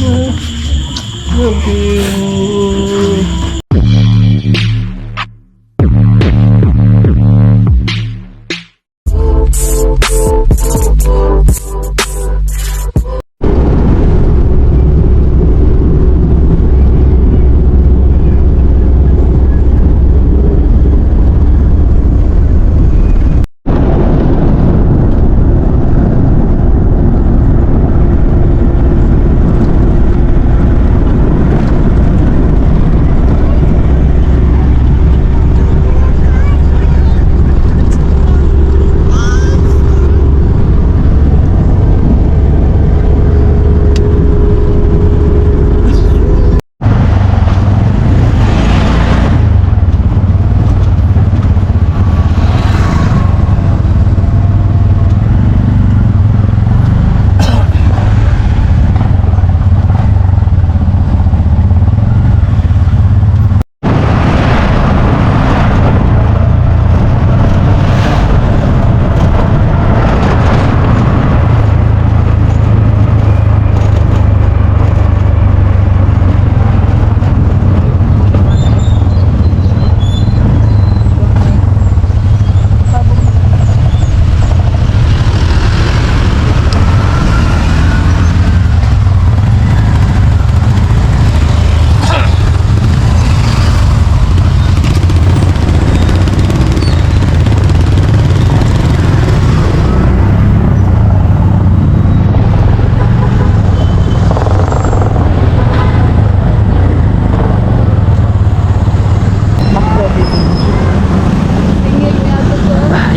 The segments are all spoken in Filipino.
Love you.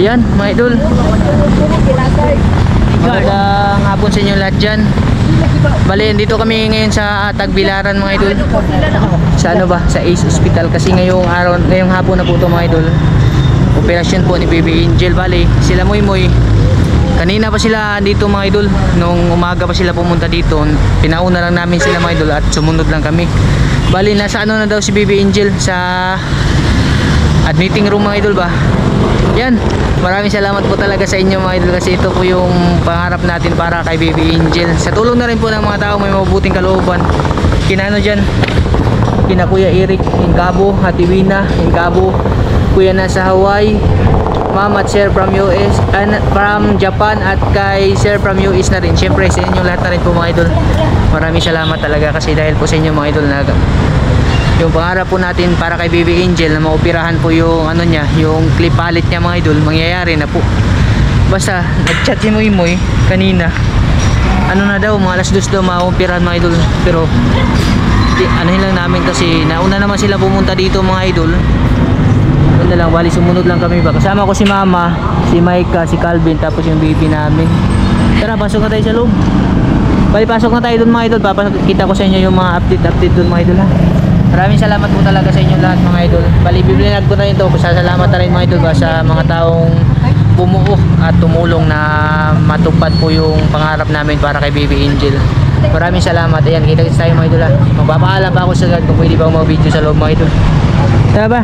Yan, mga idol. Magandang hapon sa inyo lahat dyan. Bali, dito kami ngayon sa Tagbilaran mga idol. Sa ano ba? Sa Ace Hospital. Kasi ngayong araw, ngayong hapon na po ito mga idol. Operasyon po ni Baby Angel. Bali, sila Moy Moy. Kanina pa sila dito mga idol. Nung umaga pa sila pumunta dito. Pinauna lang namin sila mga idol at sumunod lang kami. Bali, nasa ano na daw si Baby Angel sa admitting room mga idol ba yan. Maraming salamat po talaga sa inyo mga idol kasi ito po yung pangarap natin para kay Baby Angel. Sa tulong na rin po ng mga tao may mabuting kalooban. Kinano dyan? Kina Kuya Eric Incabo Ate Wina Incabo Kuya na sa Hawaii Ma'am at Sir from US and from Japan at kay Sir from US na rin. Syempre sa inyo lahat na rin po mga idol. Maraming salamat talaga kasi dahil po sa inyo mga idol na yung pangarap po natin para kay Baby Angel na maoperahan po yung ano niya, yung clip palette niya mga idol, mangyayari na po. Basta nag-chat si Moy Moy kanina. Ano na daw, mga alas dos daw maoperahan mga idol. Pero di, anuhin lang namin kasi nauna naman sila pumunta dito mga idol. Yun na lang, bali sumunod lang kami ba. Kasama ko si Mama, si Micah, si Calvin, tapos yung baby namin. Tara, pasok na tayo sa loob. Bali, pasok na tayo doon mga idol. Papakita ko sa inyo yung mga update-update doon mga idol ha. Maraming salamat po talaga sa inyo lahat mga idol. Bali, biblinag ko na rin to. Pasasalamat na rin mga idol ba, sa mga taong bumuo at tumulong na matupad po yung pangarap namin para kay Baby Angel. Maraming salamat. Ayan, kita-kits tayo mga idol ha. Magpapaalam pa ako sa God kung pwede ba mag-video sa loob mga idol. Tara ba?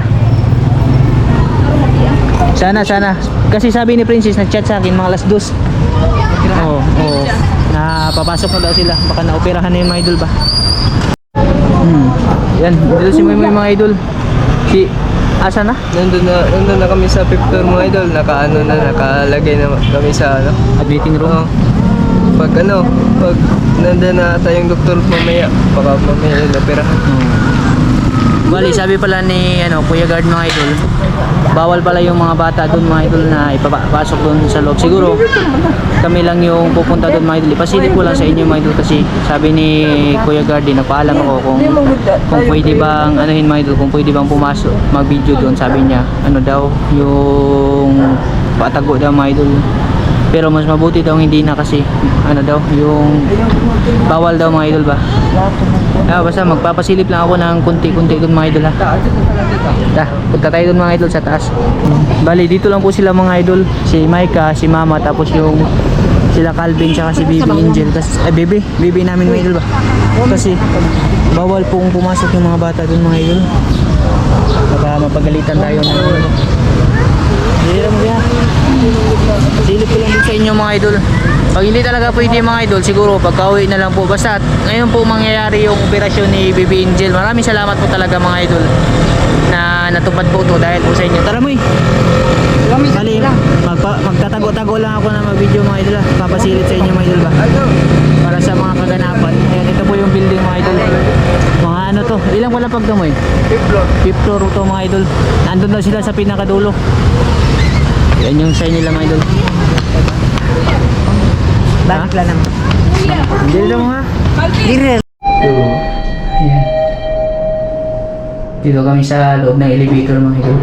Sana, sana. Kasi sabi ni Princess, nag-chat sa akin mga alas dos. Oo, oo. Na papasok na daw sila. Baka naoperahan na yung mga idol ba? Hmm. Yan, dito si Moy Moy mga idol. Si Asa na? Nandun na, nandun na kami sa fifth floor mga idol. Naka ano na, nakalagay na kami sa ano. Admitting room. Oo. Pag ano, pag nandun na tayong doktor mamaya, baka mamaya yun operahan. Bali, sabi pala ni ano, Kuya Guard mga idol, bawal pala yung mga bata doon mga idol na ipapasok doon sa loob. Siguro, kami lang yung pupunta doon mga idol. Ipasilip ko lang sa inyo mga idol kasi sabi ni Kuya Guard din, nagpaalam ako kung kung pwede bang anuhin mga idol, kung pwede bang pumasok mag-video doon. Sabi niya, ano daw, yung patago daw mga idol. Pero mas mabuti daw hindi na kasi ano daw, yung bawal daw mga idol ba? Ah, basta magpapasilip lang ako ng kunti-kunti doon mga idol ha. Ta, punta tayo doon mga idol sa taas. Bali, dito lang po sila mga idol. Si Micah, si Mama, tapos yung sila Calvin, tsaka si Baby Angel. Tapos, eh, Baby, Baby namin mga idol ba? Kasi, bawal pong pumasok yung mga bata doon mga idol. Baka mapagalitan tayo ng Hira mo yan. Silip ko lang din sa inyo mga idol. Pag hindi talaga pwede mga idol, siguro pagka-uwi na lang po. Basta ngayon po mangyayari yung operasyon ni Baby Angel. Maraming salamat po talaga mga idol na natupad po ito dahil po sa inyo. Tara mo eh. Bali, magpa, magtatago-tago lang ako na mag-video mga idol. ah. Papasilip sa inyo mga idol ba? Para sa mga kaganapan. Ayan, ito po yung building mga idol. Mga ano to, ilang wala pagdamoy? Fifth floor. Fifth floor to mga idol. Nandun daw sila sa pinakadulo. Yan yung sign nila mga idol. Bakit lang naman? Hindi daw mga. Oo. Ayan. Dito kami sa loob ng elevator mga idol.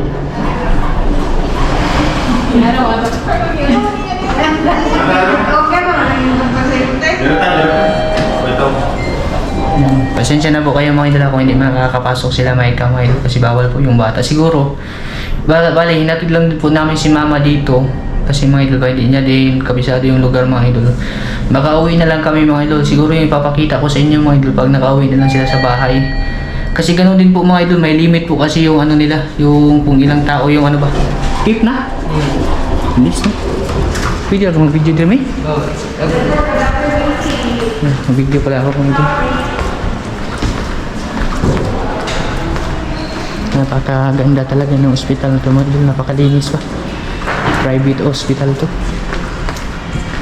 Pasensya na po kayo mga idol ah, kung hindi makakapasok sila may kamay kasi bawal po yung bata. Siguro, bale, bale hinatid lang po namin si mama dito kasi mga idol ba hindi niya din kabisado yung lugar mga idol. Baka uwi na lang kami mga idol. Siguro yung ipapakita ko sa inyo mga idol pag nakauwi na lang sila sa bahay. Kasi ganoon din po mga idol, may limit po kasi yung ano nila, yung kung ilang tao yung ano ba. Tip na? Bilis na. Pwede ako mag-video din may? Oo. Hmm, Mag-video pala ako kung ito. Napakaganda talaga ng ospital na ito. idol. Napakalinis pa. Private hospital to.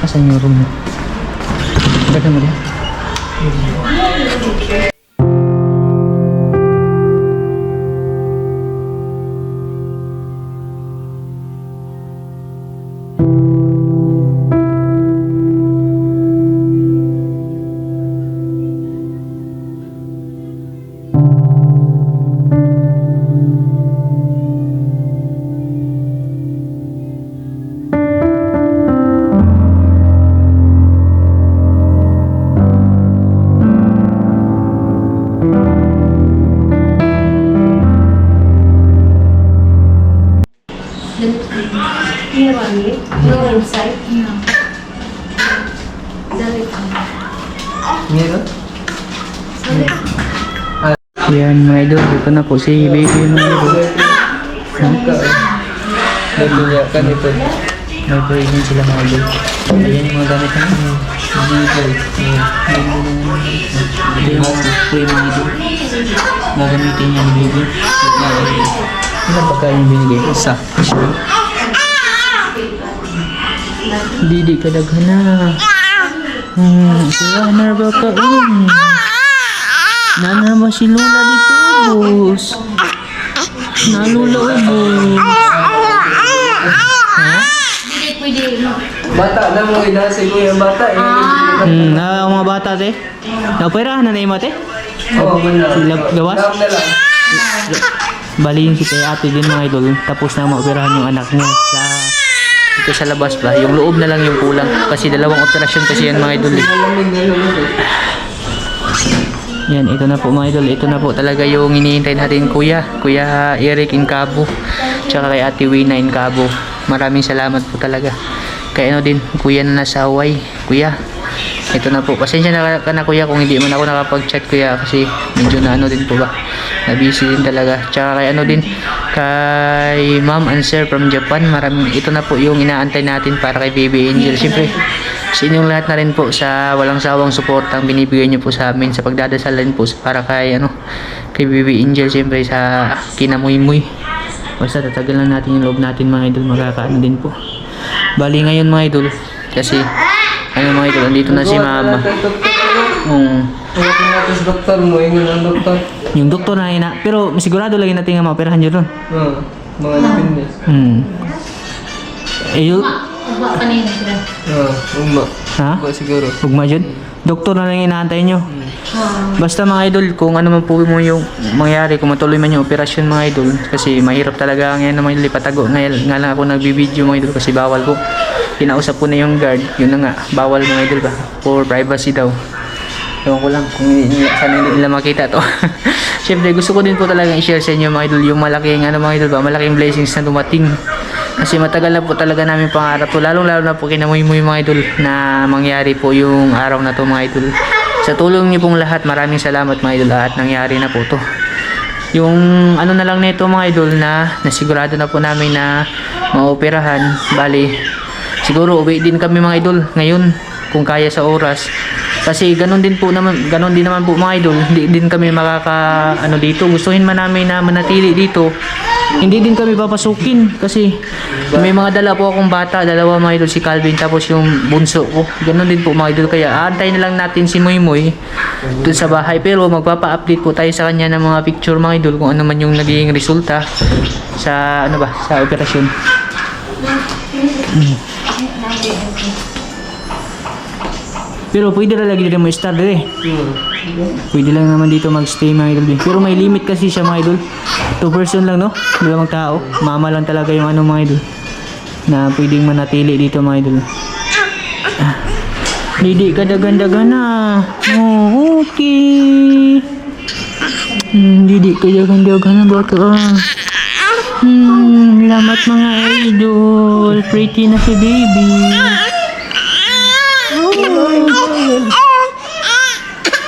Asan yung room mo? Ganda mo din. You want it? No inside? No. Meron? Yan mga idol. Ito na po si baby mga idol. Dito niya ka nito. May breathing sila mga idol. Ayan yung mga gamit na. Ito yung spray mga idol. Gagamitin niya ni baby. Ilan kayo yung binigay? Isa. Didi ka daghana. Hmm, sila na ba ka? Hmm. Nana ba si Lola dito, boss? Nalula ubos. Ha? Bata na mo inasa ko yung bata. Eh. Hmm, na mga bata te. Naoperahan na na yung mate? Oo, wala. Sila gawas? Love na lang. Baliin si kay ate din mga idol. Tapos na maoperahan yung anak niya sa dito sa labas ba. Yung loob na lang yung kulang. Kasi dalawang operasyon kasi yan mga idol. eh. Yan, ito na po mga idol. Ito na po talaga yung hinihintay natin kuya. Kuya Eric Incabo. Tsaka kay ate Wina Incabo. Maraming salamat po talaga. Kay ano din, kuya na nasa Hawaii. Kuya, ito na po. Pasensya na ka na kuya kung hindi man ako nakapag-chat kuya kasi medyo na ano din po ba. Na busy din talaga. Tsaka kay ano din, kay ma'am and sir from Japan. Maraming, ito na po yung inaantay natin para kay Baby Angel. Siyempre, sa inyong lahat na rin po sa walang sawang suportang binibigay niyo po sa amin sa pagdadasalan po para kay ano kay Baby Angel siyempre sa kinamuy-muy basta tatagal lang natin yung loob natin mga idol magkakaano din po bali ngayon mga idol kasi ano mga idol andito na si mama um, Huwag natin sa doktor mo. Ingon ang doktor. yung doktor na ina pero sigurado lagi natin nga maoperahan yun ron Oo. Mga depende. hmm. eh yun Uba kanina sila. Oo. Uma. Ha? Ba siguro. Ugma dyan doktor na lang inaantay nyo Basta mga idol, kung ano man po mo yung mangyari, kung matuloy man yung operasyon mga idol, kasi mahirap talaga ngayon na mga idol ipatago. Ngayon nga lang ako nagbibideo mga idol kasi bawal po. Kinausap ko na yung guard, yun na nga, bawal mga idol ba, for privacy daw. Ewan ko lang kung nila, sana hindi nila makita to. Siyempre gusto ko din po talaga i-share sa inyo mga idol yung malaking ano mga idol ba, malaking blessings na dumating. Kasi matagal na po talaga namin pangarap to, lalong lalo na po kinamuy-muy mga idol na mangyari po yung araw na to mga idol. Sa tulong niyo pong lahat, maraming salamat mga idol at nangyari na po to. Yung ano na lang nito mga idol na nasigurado na po namin na maoperahan. Bali, siguro uwi din kami mga idol ngayon kung kaya sa oras. Kasi ganun din po naman, ganun din naman po mga idol, hindi din kami makaka ano dito. Gustuhin man namin na manatili dito. Hindi din kami papasukin kasi may mga dala po akong bata, dalawa mga idol si Calvin tapos yung bunso ko. Ganun din po mga idol kaya aantay na lang natin si Moy Moy dun sa bahay pero magpapa-update po tayo sa kanya ng mga picture mga idol kung ano man yung naging resulta sa ano ba sa operasyon. Pero pwede na lagi din mo star eh. Pwede lang naman dito magstay mga idol. Pero may limit kasi siya mga idol. Two person lang no? Dalawang tao. Mama lang talaga yung ano mga idol. Na pwedeng manatili dito mga idol. Ah. Didi ka dagan-dagan na. Oh, okay. Hmm, didi ka dagan-dagan na bata ah. Hmm, lamat mga idol. Pretty na si baby.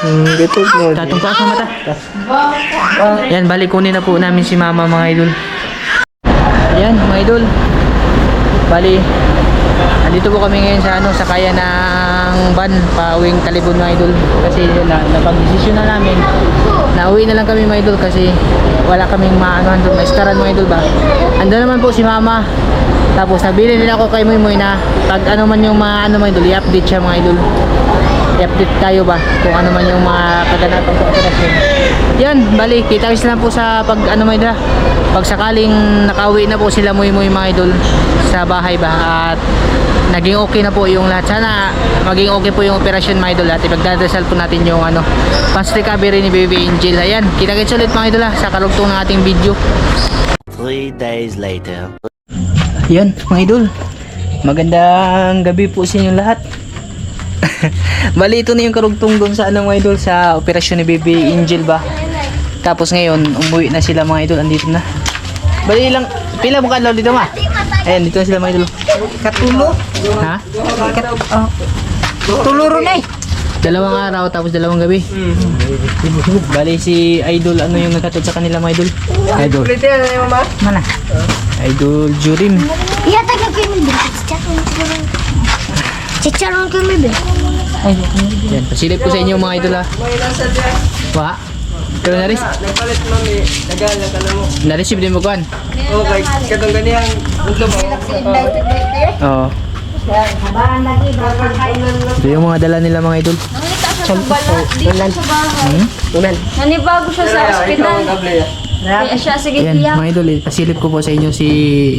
Hmm, gito mo. Tatong taas ang mata. Yan, balik kunin na po namin si mama mga idol. Yan, mga idol. Bali, andito po kami ngayon sa ano sa kaya ng van pauwing Talibon mga idol. Kasi na, napag-desisyon na namin na uwi na lang kami mga idol kasi wala kaming maano doon, maistaran mga idol ba. Ando naman po si mama. Tapos nabili nila ako kay Moy Moy na pag ano man yung mga ano mga idol, i-update siya mga idol i-update tayo ba kung ano man yung mga kaganapan sa operasyon. Yan, bali, kita lang po sa pag ano may da. Pag sakaling nakauwi na po sila muy muy mga idol sa bahay ba at naging okay na po yung lahat. Sana maging okay po yung operasyon mga idol at ipagdadasal po natin yung ano fast recovery ni Baby Angel. Ayan, kita-kits ulit mga idol ha, sa karugtong ng ating video. Three days later. Yan, mga idol. Magandang gabi po sa inyo lahat. Bali, ito na yung karugtong doon sa ano mga idol sa operasyon ni Baby Angel ba. Tapos ngayon, umuwi na sila mga idol, andito na. Bali lang, pila mo kadlaw dito ma? Ayan, dito na sila mga idol. Katulo. Ha? Kat oh. Tuluro na eh. Dalawang araw tapos dalawang gabi. Bali si Idol, ano yung nagkatod sa kanila mga idol? Idol. Ulit yan, eh, mama. Mana? Idol Jurim. Iya tanya ke mi be. Cicaron ke mi. Cicaron ke mi be. Ay, Yan, pasilip ko sa inyo mga idol ha. May nasa dyan. Wa? Pero naris, Nagpalit mami. Nagala ka na mo. nareceive din mo kuan. Okay, katong ganyan. Ulo mo. Oo. Ito yung mga dala nila mga idol. Nanibago siya sa Ikaw ospital. ang kable. ah. Kaya siya, sige Ayan, tiyak. mga idol, eh, pasilip ko po sa inyo si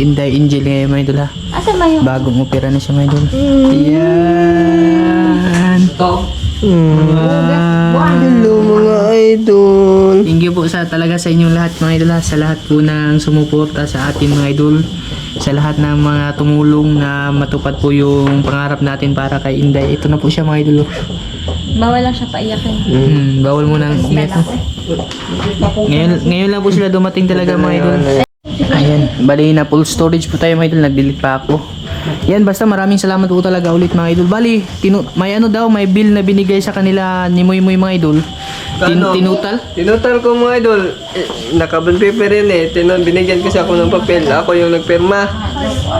Inday Angel ngayon mga idol ha. Asa ba yun? Bagong opera na siya mga idol. Ayan. Ito. Wow. Hello mga idol. Thank you po sa talaga sa inyong lahat mga idol ha. Sa lahat po ng sumuporta sa atin mga idol. Sa lahat ng mga tumulong na matupad po yung pangarap natin para kay Inday. Ito na po siya mga idol. Bawal lang siya paiyakin. Hmm, bawal mo nang umiyak. no? Ngayon, ngayon lang po sila dumating talaga mga idol. Ayan, bali na full storage po tayo mga idol. Nag-delete pa ako. Yan, basta maraming salamat po talaga ulit mga idol. Bali, tinu- may ano daw, may bill na binigay sa kanila ni Moy Moy mga idol. Tin- Kano? tinutal? Tinutal ko mga idol. Eh, Nakabon paper yun eh. Tinan, binigyan kasi ako ng papel. Ako yung nagpirma.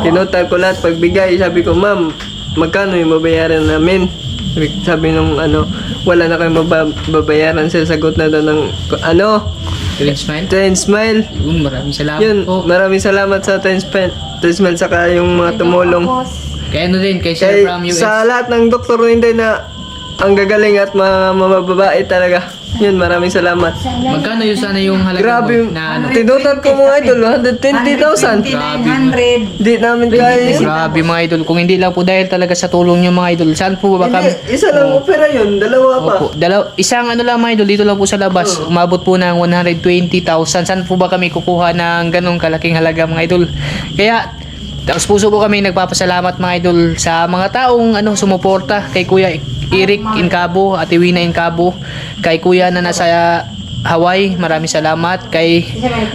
Tinutal ko lahat. Pagbigay, sabi ko, ma'am, magkano yung mabayaran namin? Sabi- nung ano, wala na kayong mababayaran. Sila sagot na daw ng, ano, Green Smile? Ten Smile. Yun, maraming salamat Yun, po. maraming salamat sa Ten Smile. Ten Smile, saka yung mga tumulong. Kaya ano din, kay Sir Kay, from US. sa lahat ng doktor hindi na ang gagaling at mga mababae talaga. Yun, maraming salamat. Magkano yun sana yung halaga Grabe, mo na ano? tinutan ko mga idol, 120,000. 900. Di namin kaya. Grabe mga idol. Kung hindi lang po dahil talaga sa tulong nyo mga idol. Saan po ba kami? Hindi, isa lang opera yun, dalawa pa. Opo. Dalaw, isang ano lang mga idol, dito lang po sa labas. Umabot po ng 120,000. Saan po ba kami kukuha ng ganong kalaking halaga mga idol? Kaya, tapos puso po kami nagpapasalamat mga idol sa mga taong ano sumuporta kay Kuya Eric Incabo, Ate Wina Incabo, kay Kuya na nasa Hawaii, maraming salamat. Kay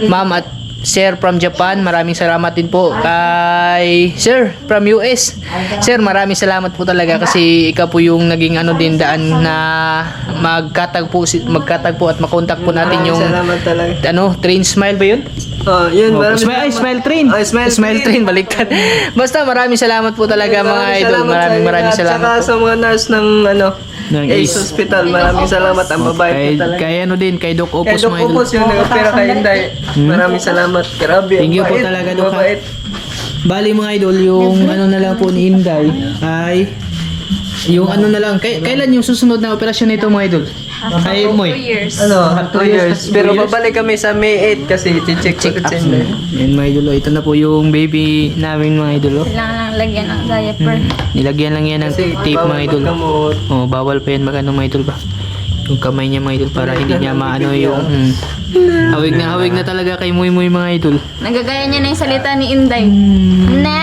Ma'am at Sir from Japan, maraming salamat din po kay Sir from US. Sir, maraming salamat po talaga kasi ikaw po yung naging ano din daan na magkatagpo magkatagpo at makontak po natin yung ano, train smile ba yun? Oh, yun, Oh, maraming smile, ay, smile train. Oh, smile, smile train, baliktad. Basta maraming salamat po talaga mga Maraming idol. Maraming maraming at salamat Saka sa mga nurse ng ano, Ng Ace Ace. Hospital, maraming salamat. Ang babae Kay, po talaga. kay ano din, kay Doc Kay Opus Doc mga idol. Opus yung nag-opera kay Inday. Maraming salamat. Grabe. Thank you po talaga, Doc. Bali mga idol, yung ano na lang po ni Inday ay yung ano na lang, kay, kailan yung susunod na operasyon nito mga idol? Kay Two Moy. years. Ano, Two 2 years. years. Pero babalik kami sa May 8 kasi check Check up. sa Inday. Yan mga idol, oh. ito na po yung baby namin mga idol. Oh. Kailangan lang lagyan ng diaper. Nilagyan lang yan ng Kasi tape bawal mga idol. magkamot. Oh, bawal pa yan mag ano mga idol ba? Yung kamay niya mga idol para hindi niya maano yung mm, hawig na hawig na talaga kay Muy Muy mga idol. Nagagaya niya na yung salita ni Inday. Na!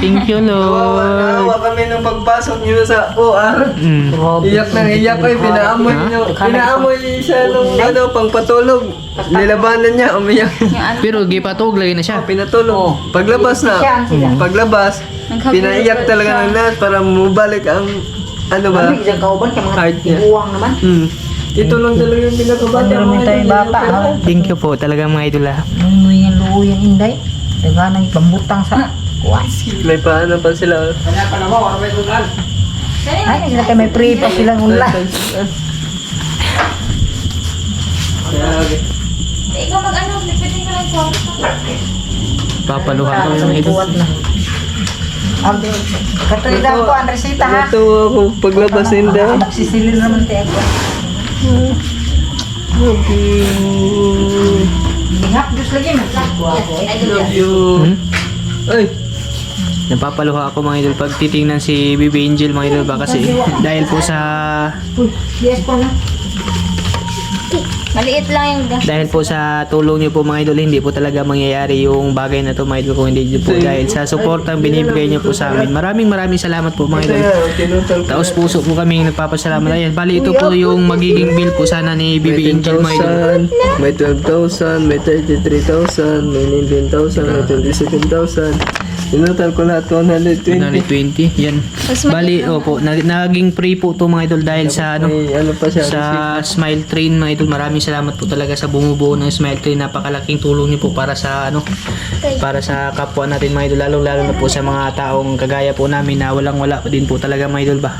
Thank you Lord. nawawa kami nung pagpasok niyo sa OR. Mm. Iyak nang iyak ay pinaamoy Ha? niyo. Pinaamoy siya nung ano, pang patulog. Nilabanan niya, umiyak. Ano, Pero gipatog lagi na siya. Pinatulog. Paglabas na, paglabas, pinaiyak talaga ng lahat para mabalik ang ano ba? Kami, dyan kauban, kaya mga niya. tiguang naman. Hmm. Ito lang talaga yung pinakabata. Meron mga tayong idol. bata, ha? Thank you po talaga mga idol ah. Nunoy yung luho yung inday. Daganang pambutang sa kuwan. May paano pa sila. Ay, sila kayo may free pa silang unla. Ikaw mag-ano, lipitin ko lang yung kwarto. Papaluha ko mga idol. Kuwan na. Ang katulad ko, ang resita ha. Ito ako paglabas nila. Magsisilil naman tayo ako. Lingap, Diyos lagi. Ko eh. Love you. Hmm? Ay, Napapaluha ako mga idol pag titingnan si Baby Angel mga idol ba kasi dahil po sa Maliit lang yung gas. dahil po sa tulong niyo po mga idol hindi po talaga mangyayari yung bagay na to mga idol kung hindi po dahil sa suportang binibigay niyo po sa amin. Maraming maraming salamat po mga idol. Taos puso po kami nagpapasalamat. Ayan, bali ito po yung magiging bill po sana ni May Angel mga idol. 10,000, may 12,000, may 33,000, may 19,000, may 27,000. Tinutal ko lahat 120. 120. Yan. Mas Bali, opo, nag- naging free po to mga idol dahil sa ano May ano pa siya. sa Smile Train mga idol. Maraming salamat po talaga sa bumubuo ng Smile Train. Napakalaking tulong niyo po para sa ano para sa kapwa natin mga idol lalong lalo na po sa mga taong kagaya po namin na walang wala din po talaga mga idol ba.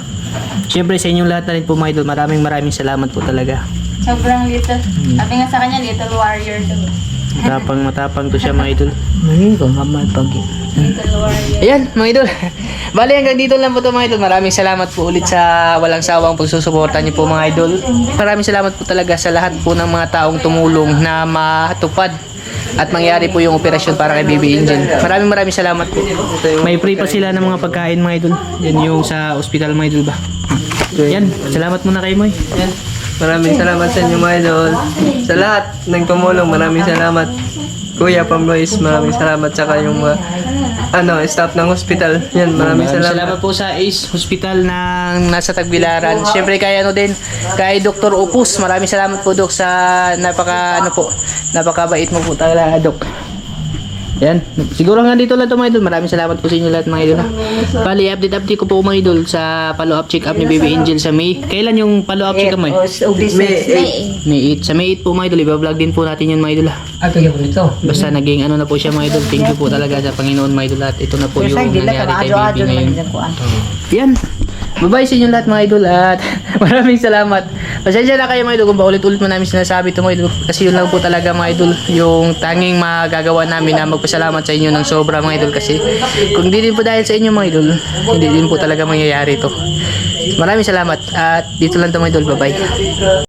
Siyempre sa inyong lahat na rin po mga idol, maraming maraming salamat po talaga. Sobrang little. Sabi nga sa kanya, little warrior to. Matapang matapang to siya mga idol. Ngayon ko, mamay pag. Ayan, mga idol. Bali, hanggang dito lang po to mga idol. Maraming salamat po ulit sa walang sawang pagsusuporta niyo po mga idol. Maraming salamat po talaga sa lahat po ng mga taong tumulong na matupad at mangyari po yung operasyon para kay Baby Angel. Maraming maraming salamat po. May free pa sila ng mga pagkain mga idol. Yan yung sa ospital mga idol ba. Yan, salamat muna kay Moy. Yan. Maraming salamat sa inyo mga idol. Sa lahat ng tumulong, maraming salamat. Kuya Pamlois, maraming salamat. Saka yung mga ano, staff ng hospital. Yan, maraming salamat. salamat po sa ACE Hospital na nasa Tagbilaran. Siyempre kay ano din, kay Dr. Opus. Maraming salamat po Dok sa napaka ano po, napakabait mo po talaga Dok. Yan. Siguro hanggang dito lang to mga idol. Maraming salamat po sa inyo lahat mga idol. ha. Bali, update update ko po mga idol sa follow-up check-up ni Baby Angel sa May. Kailan yung follow-up check-up mo? eh? May, May May 8. Sa May 8 po mga idol. Iba-vlog din po natin yun mga idol. ha. Ako yung nito. Basta naging ano na po siya mga idol. Thank you po talaga sa Panginoon mga idol. At ito na po yung nangyari kay Baby ngayon. Yan. Bye-bye sa inyo lahat mga idol at maraming salamat. Pasensya na kayo mga idol kung paulit-ulit mo namin sinasabi ito mga idol. Kasi yun lang po talaga mga idol yung tanging magagawa namin na magpasalamat sa inyo ng sobra mga idol. Kasi kung hindi din po dahil sa inyo mga idol, hindi din po talaga mangyayari ito. Maraming salamat at dito lang ito mga idol. Bye-bye.